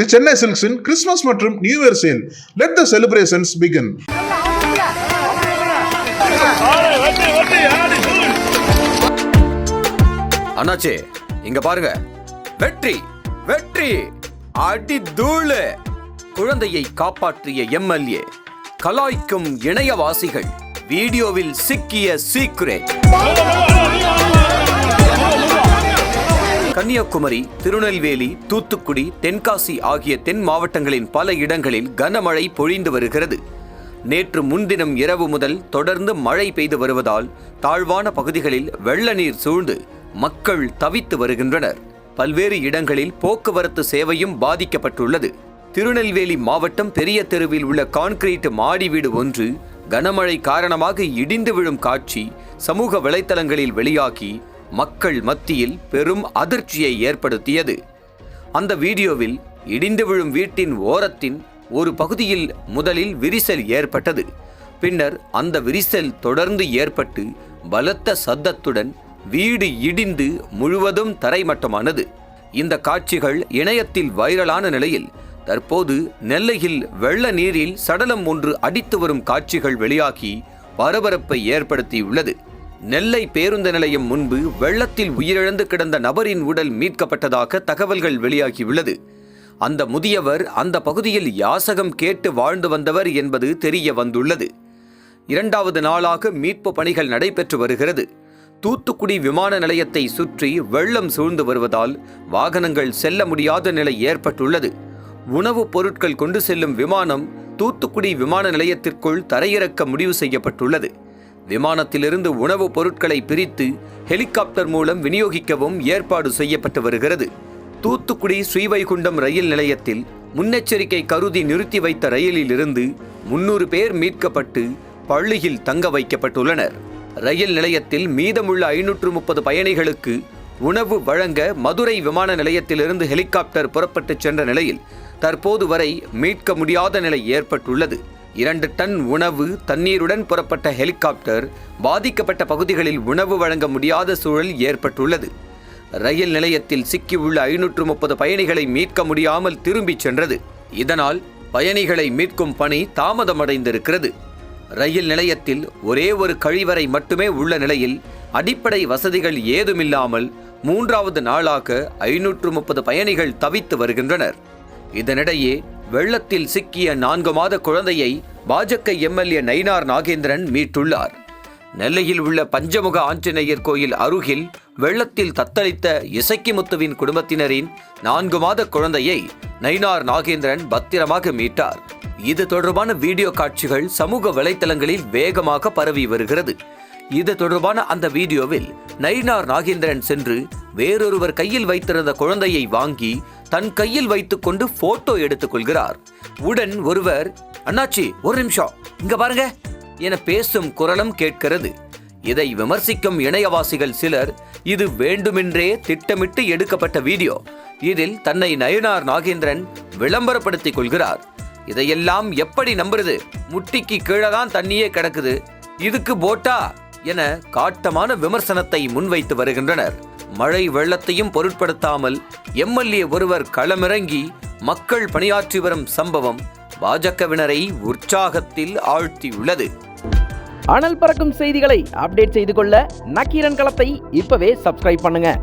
தி சென்னை சில்க்ஸின் கிறிஸ்மஸ் மற்றும் new year sale. Let the celebrations begin அண்ணாச்சே இங்க பாருங்க. வெற்றி வெற்றி. அடி தூளு. குழந்தையை காப்பாற்றிய எம்எல்ஏ கலாய்க்கும் இணையவாசிகள் வீடியோவில் சிக்கிய சீக்ரெட் கன்னியாகுமரி திருநெல்வேலி தூத்துக்குடி தென்காசி ஆகிய தென் மாவட்டங்களின் பல இடங்களில் கனமழை பொழிந்து வருகிறது. நேற்று முன்தினம் இரவு முதல் தொடர்ந்து மழை பெய்து வருவதால் தாழ்வான பகுதிகளில் வெள்ள நீர் சூழ்ந்து மக்கள் தவித்து வருகின்றனர். பல்வேறு இடங்களில் போக்குவரத்து சேவையும் பாதிக்கப்பட்டுள்ளது. திருநெல்வேலி மாவட்டம் பெரிய தெருவில் உள்ள கான்கிரீட் மாடி வீடு ஒன்று கனமழை காரணமாக இடிந்து விழும் காட்சி சமூக வலைத்தளங்களில் வெளியாகி மக்கள் மத்தியில் பெரும் அதிர்ச்சியை ஏற்படுத்தியது. அந்த வீடியோவில் இடிந்து விழும் வீட்டின் ஓரத்தின் ஒரு பகுதியில் முதலில் விரிசல் ஏற்பட்டது. பின்னர் அந்த விரிசல் தொடர்ந்து ஏற்பட்டு பலத்த சத்தத்துடன் வீடு இடிந்து முழுவதும் தரைமட்டமானது. இந்த காட்சிகள் இணையத்தில் வைரலான நிலையில் தற்போது நெல்லையில் வெள்ள நீரில் சடலம் ஒன்று அடித்து வரும் காட்சிகள் வெளியாகி பரபரப்பை ஏற்படுத்தியுள்ளது. நெல்லை பேருந்து நிலையம் முன்பு வெள்ளத்தில் உயிரிழந்து கிடந்த நபரின் உடல் மீட்கப்பட்டதாக தகவல்கள் வெளியாகியுள்ளது. அந்த முதியவர் அந்த பகுதியில் யாசகம் கேட்டு வாழ்ந்து வந்தவர் என்பது தெரிய வந்துள்ளது. இரண்டாவது நாளாக மீட்பு பணிகள் நடைபெற்று வருகிறது. தூத்துக்குடி விமான நிலையத்தை சுற்றி வெள்ளம் சூழ்ந்து வருவதால் வாகனங்கள் செல்ல முடியாத நிலை ஏற்பட்டுள்ளது. உணவுப் பொருட்கள் கொண்டு செல்லும் விமானம் தூத்துக்குடி விமான நிலையத்திற்குள் தரையிறக்க முடிவு செய்யப்பட்டுள்ளது. விமானத்திலிருந்து உணவுப் பொருட்களை பிரித்து ஹெலிகாப்டர் மூலம் விநியோகிக்கவும் ஏற்பாடு செய்யப்பட்டு வருகிறது. தூத்துக்குடி ஸ்ரீவைகுண்டம் ரயில் நிலையத்தில் முன்னெச்சரிக்கை கருதி நிறுத்தி வைத்த ரயிலில் இருந்து முன்னூறு பேர் மீட்கப்பட்டு பள்ளியில் தங்க வைக்கப்பட்டுள்ளனர். ரயில் நிலையத்தில் மீதமுள்ள ஐநூற்று முப்பது பயணிகளுக்கு உணவு வழங்க மதுரை விமான நிலையத்திலிருந்து ஹெலிகாப்டர் புறப்பட்டுச் சென்ற நிலையில் தற்போது வரை மீட்க முடியாத நிலை ஏற்பட்டுள்ளது. இரண்டு டன் உணவு தண்ணீருடன் புறப்பட்ட ஹெலிகாப்டர் பாதிக்கப்பட்ட பகுதிகளில் உணவு வழங்க முடியாத சூழல் ஏற்பட்டுள்ளது. ரயில் நிலையத்தில் சிக்கியுள்ள ஐநூற்று முப்பது பயணிகளை மீட்க முடியாமல் திரும்பிச் சென்றது. இதனால் பயணிகளை மீட்கும் பணி தாமதமடைந்திருக்கிறது. ரயில் நிலையத்தில் ஒரே ஒரு கழிவறை மட்டுமே உள்ள நிலையில் அடிப்படை வசதிகள் ஏதுமில்லாமல் மூன்றாவது நாளாக ஐநூற்று முப்பது பயணிகள் தவித்து வருகின்றனர். இதனிடையே வெள்ளத்தில் சிக்கிய நான்கு மாத குழந்தையை பாஜக எம்எல்ஏ நயினார் நாகேந்திரன் மீட்டுள்ளார். நெல்லையில் உள்ள பஞ்சமுக ஆஞ்சநேயர் கோயில் அருகில் வெள்ளத்தில் தத்தளித்த இசக்கிமுத்துவின் குடும்பத்தினரின் நான்கு மாத குழந்தையை நயினார் நாகேந்திரன் பத்திரமாக மீட்டார். இது தொடர்பான வீடியோ காட்சிகள் சமூக வலைத்தளங்களில் வேகமாக பரவி வருகிறது. இது தொடர்பான அந்த வீடியோவில் நயினார் நாகேந்திரன் சென்று வேறொருவர் கையில் வைத்திருந்த குழந்தையை வாங்கி தன் கையில் வைத்துக்கொண்டு போட்டோ எடுத்துக் கொள்கிறார். உடன் ஒருவர் அண்ணாச்சி ஒரு நிமிஷம் இங்க பாருங்க என பேசும் குரலும் கேட்கிறது. இதை விமர்சிக்கும் இணையவாசிகள் சிலர் இது வேண்டுமென்றே திட்டமிட்டு எடுக்கப்பட்ட வீடியோ. இதில் தன்னை நயனார் நாகேந்திரன் விளம்பரப்படுத்திக் கொள்கிறார். இதையெல்லாம் எப்படி நம்புறது? முட்டிக்கு கீழே தான் தண்ணியே கிடக்குது. இதுக்கு போட்டா என காட்டமான விமர்சனத்தை முன்வைத்து வருகின்றனர். மழை வெள்ளத்தையும் பொருட்படுத்தாமல் எம்எல்ஏ ஒருவர் களமிறங்கி மக்கள் பணியாற்றி வரும் சம்பவம் பாஜகவினரை உற்சாகத்தில் ஆழ்த்தியுள்ளது. அனல் பறக்கும் செய்திகளை அப்டேட் செய்து கொள்ள நக்கீரன் களத்தை இப்பவே சப்ஸ்கிரைப் பண்ணுங்க.